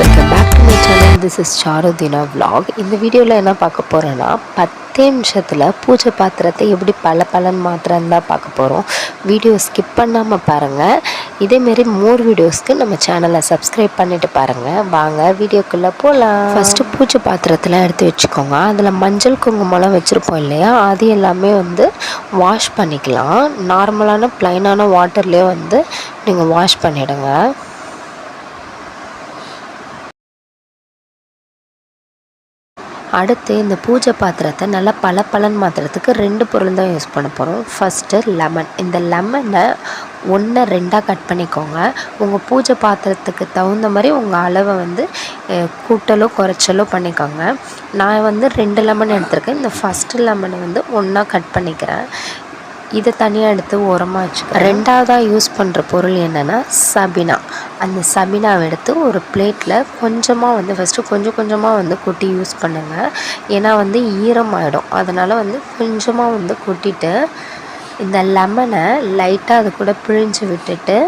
Welcome back to my channel this is Charudina vlog இந்த வீடியோவில் என்ன பார்க்க போகிறோன்னா பத்தே நிமிஷத்தில் பூஜை பாத்திரத்தை எப்படி பல பலன் மாத்திரம் தான் பார்க்க போகிறோம் வீடியோ ஸ்கிப் பண்ணாமல் பாருங்கள் இதேமாரி மோர் வீடியோஸ்க்கு நம்ம சேனலை சப்ஸ்கிரைப் பண்ணிட்டு பாருங்கள் வாங்க வீடியோக்குள்ளே போகலாம் ஃபஸ்ட்டு பூஜை பாத்திரத்தெலாம் எடுத்து வச்சுக்கோங்க. அதில் மஞ்சள் குங்குமம்லாம் வச்சுருப்போம் இல்லையா? அது எல்லாமே வந்து வாஷ் பண்ணிக்கலாம். நார்மலான ப்ளைனான வாட்டர்லேயே வந்து நீங்கள் வாஷ் பண்ணிவிடுங்க அடுத்து இந்த பூஜை பாத்திரத்தை நல்லா பல பலன் மாத்திரத்துக்கு ரெண்டு பொருள் தான் யூஸ் பண்ண போகிறோம் ஃபஸ்ட்டு லெமன் இந்த லெமனை ஒன்று ரெண்டாக கட் பண்ணிக்கோங்க. உங்கள் பூஜை பாத்திரத்துக்கு தகுந்த மாதிரி உங்கள் அளவை வந்து கூட்டலோ குறைச்சலோ பண்ணிக்கோங்க. நான் வந்து ரெண்டு லெமன் எடுத்திருக்கேன். இந்த ஃபஸ்ட்டு லெமனை வந்து ஒன்றா கட் பண்ணிக்கிறேன். இதை தனியாக எடுத்து ஓரமாக வச்சுக்கிறேன் ரெண்டாவதாக யூஸ் பண்ணுற பொருள் என்னென்னா சபினா. அந்த சபினாவை எடுத்து ஒரு பிளேட்டில் கொஞ்சமாக வந்து ஃபஸ்ட்டு கொஞ்சம் கொஞ்சமாக வந்து கொட்டி யூஸ் பண்ணுங்கள் ஏன்னா வந்து ஈரமாயிடும். அதனால் வந்து கொஞ்சமாக வந்து கொட்டிட்டு இந்த லெமனை லைட்டாக அது கூட பிழிஞ்சு விட்டுட்டு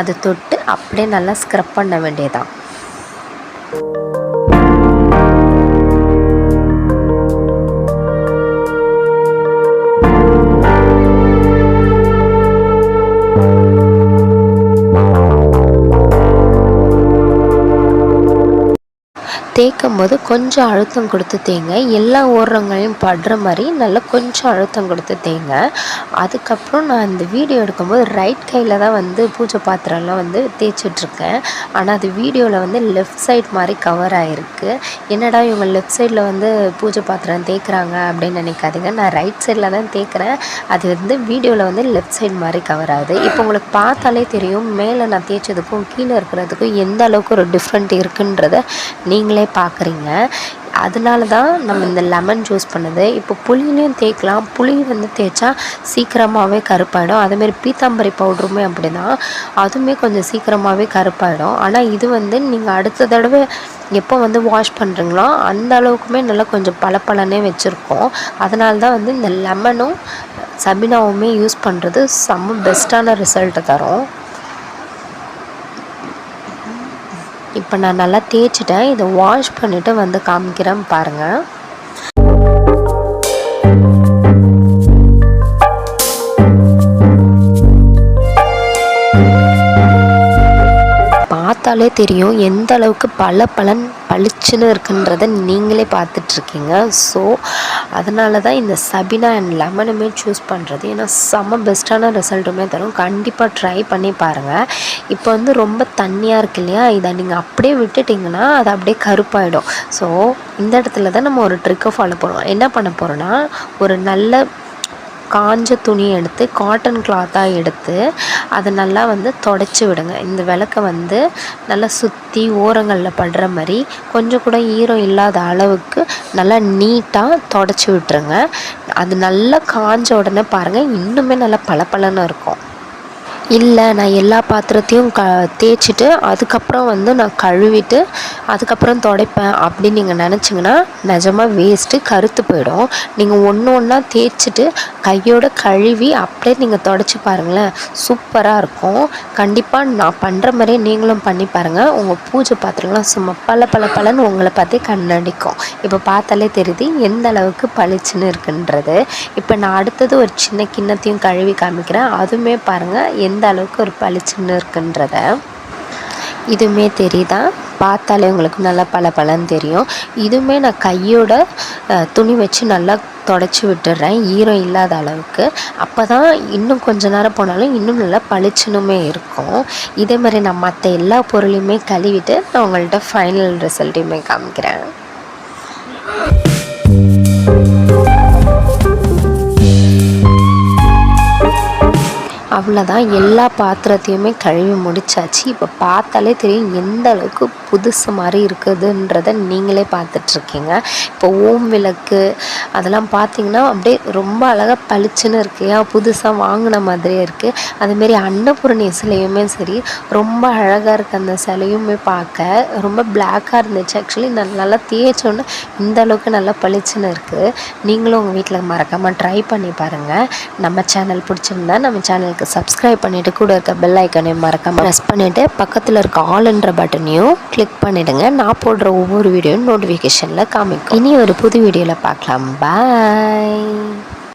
அதை தொட்டு அப்படியே நல்லா ஸ்க்ரப் பண்ண வேண்டியதான் தேய்க்கும் போது கொஞ்சம் அழுத்தம் கொடுத்து தேங்க. எல்லா ஓரங்களையும் படுற மாதிரி நல்லா கொஞ்சம் அழுத்தம் கொடுத்து தேங்க. அதுக்கப்புறம் நான் இந்த வீடியோ எடுக்கும்போது ரைட் கையில் தான் வந்து பூஜை பாத்திரம்லாம் வந்து தேய்ச்சிட்ருக்கேன். ஆனால் அது வீடியோவில் வந்து லெஃப்ட் சைட் மாதிரி கவர் ஆகிருக்கு என்னடா இவங்க லெஃப்ட் சைடில் வந்து பூஜை பாத்திரம் தேய்க்குறாங்க அப்படின்னு நினைக்காதீங்க. நான் ரைட் சைடில் தான் தேய்க்கிறேன். அது வந்து வீடியோவில் வந்து லெஃப்ட் சைட் மாதிரி கவர் ஆகுது. இப்போ உங்களுக்கு பார்த்தாலே தெரியும். மேலே நான் தேய்ச்சதுக்கும் கீழே இருக்கிறதுக்கும் எந்த அளவுக்கு ஒரு டிஃப்ரெண்ட் இருக்குன்றத நீங்களே பார்க்குறீங்க அதனால தான் நம்ம இந்த லெமன் ஜூஸ் பண்ணது. இப்போ புளியிலையும் தேய்க்கலாம். புளி வந்து தேய்ச்சா சீக்கிரமாகவே கருப்பாயிடும். அதேமாரி பீத்தாம்பரி பவுடருமே அப்படி தான் அதுவுமே கொஞ்சம் சீக்கிரமாகவே கருப்பாயிடும். ஆனால் இது வந்து நீங்கள் அடுத்த தடவை எப்போ வந்து வாஷ் பண்ணுறீங்களோ அந்த அளவுக்குமே நல்லா கொஞ்சம் பளபளனே வச்சுருக்கோம். அதனால தான் வந்து இந்த லெமனும் சபினாவுமே யூஸ் பண்ணுறது செம்ம பெஸ்ட்டான ரிசல்ட்டை தரும். இப்போ நான் நல்லா தேய்ச்சிட்டேன். இதை வாஷ் பண்ணிவிட்டு வந்து காமிக்கிறேன் பாருங்கள் பார்த்தாலே தெரியும் எந்த அளவுக்கு பல பலன் பளிச்சுன்னு இருக்குன்றத நீங்களே பார்த்துட்ருக்கீங்க. ஸோ அதனால தான் இந்த சபினா அண்ட் லெமனுமே சூஸ் பண்ணுறது ஏன்னா செம்ம பெஸ்ட்டான ரிசல்ட்டுமே தரும். கண்டிப்பாக ட்ரை பண்ணி பாருங்கள் இப்போ வந்து ரொம்ப தண்ணியாக இருக்கு இல்லையா? இதை நீங்கள் அப்படியே விட்டுட்டிங்கன்னா அது அப்படியே கருப்பாயிடும். ஸோ இந்த இடத்துல தான் நம்ம ஒரு ட்ரிக்கை ஃபாலோ பண்ணுவோம். என்ன பண்ண போகிறோன்னா ஒரு நல்ல காஞ்ச துணி எடுத்து காட்டன் கிளாத்தாக எடுத்து அதை நல்லா வந்து தொடச்சி விடுங்க. இந்த விளக்க வந்து நல்லா சுற்றி ஓரங்களில் படுற மாதிரி கொஞ்சம் கூட ஈரம் இல்லாத அளவுக்கு நல்லா நீட்டாக தொடச்சி விட்டுருங்க. அது நல்லா காஞ்ச உடனே பாருங்கள் இன்னுமே நல்லா பளபளன்னு இருக்கும். இல்லை நான் எல்லா பாத்திரத்தையும் க தேய்ச்சிட்டு அதுக்கப்புறம் வந்து நான் கழுவிட்டு அதுக்கப்புறம் துடைப்பேன் அப்படின்னு நீங்கள் நினச்சிங்கன்னா நிஜமாக வேஸ்ட்டு கருத்து போயிடும். நீங்கள் ஒன்று ஒன்றா தேய்ச்சிட்டு கையோட கழுவி அப்படியே நீங்கள் தொடச்சி பாருங்களேன். சூப்பராக இருக்கும். கண்டிப்பாக நான் பண்ணுற மாதிரியே நீங்களும் பண்ணி பாருங்கள் உங்கள் பூஜை பாத்திரங்களாம் சும்மா பல பல பலன்னு உங்களை பார்த்தே கண்ணடிக்கும் இப்போ பார்த்தாலே தெரியுது எந்த அளவுக்கு பளிச்சுன்னு இருக்குன்றது. இப்போ நான் அடுத்தது ஒரு சின்ன கிண்ணத்தையும் கழுவி காமிக்கிறேன். அதுவுமே பாருங்கள் எந்த அளவுக்கு ஒரு பளிச்சுன்னு இருக்குன்றத. இதுவுமே தெரியுதா? பார்த்தாலே உங்களுக்கு நல்லா பல பலன்னு தெரியும். இதுவுமே நான் கையோட துணி வச்சு நல்லா தொடச்சி விட்டுடுறேன் ஈரம் இல்லாத அளவுக்கு. அப்போ தான் இன்னும் கொஞ்ச நேரம் போனாலும் இன்னும் நல்லா பளிச்சுனுமே இருக்கும். இதே மாதிரி நான் மற்ற எல்லா பொருளையுமே கழுவிட்டு நான் உங்கள்கிட்ட ஃபைனல் ரிசல்ட்டையுமே காமிக்கிறேன். அவ்வளோதான் எல்லா பாத்திரத்தையுமே கழுவி முடிச்சாச்சு. இப்போ பார்த்தாலே தெரியும் எந்த அளவுக்கு புதுசு மாதிரி இருக்குதுன்றத நீங்களே பார்த்துட்ருக்கீங்க. இப்போ ஓம் விளக்கு அதெல்லாம் பார்த்தீங்கன்னா அப்படியே ரொம்ப அழகாக பளிச்சுன்னு இருக்கு. ஏன்? புதுசாக வாங்கின மாதிரியே இருக்குது அதுமாரி அன்னபூரணி சிலையுமே சரி ரொம்ப அழகாக இருக்குது அந்த சிலையுமே பார்க்க. ரொம்ப பிளாக்காக இருந்துச்சு. ஆக்சுவலி நான் நல்லா தேய்ச்சோன்னே இந்த அளவுக்கு நல்லா பளிச்சுன்னு இருக்குது நீங்களும் உங்கள் வீட்டில் மறக்காமல் ட்ரை பண்ணி பாருங்கள் நம்ம சேனல் பிடிச்சிருந்தா நம்ம சேனலுக்கு சப்ஸ்கிரைப் பண்ணிவிட்டு கூட இருக்க பெல் ஐக்கனையும் மறக்காமல் ப்ரெஸ் பண்ணிவிட்டு பக்கத்தில் இருக்க ஆல்ன்ற பட்டனையும் கிளிக் பண்ணிவிடுங்க நான் போடுற ஒவ்வொரு வீடியோவும் நோட்டிஃபிகேஷனில் காமிக்கும். இனி ஒரு புது வீடியோவில் பார்க்கலாம். பாய்